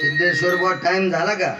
सिद्धेश्वर बुवा टाइम झाला का?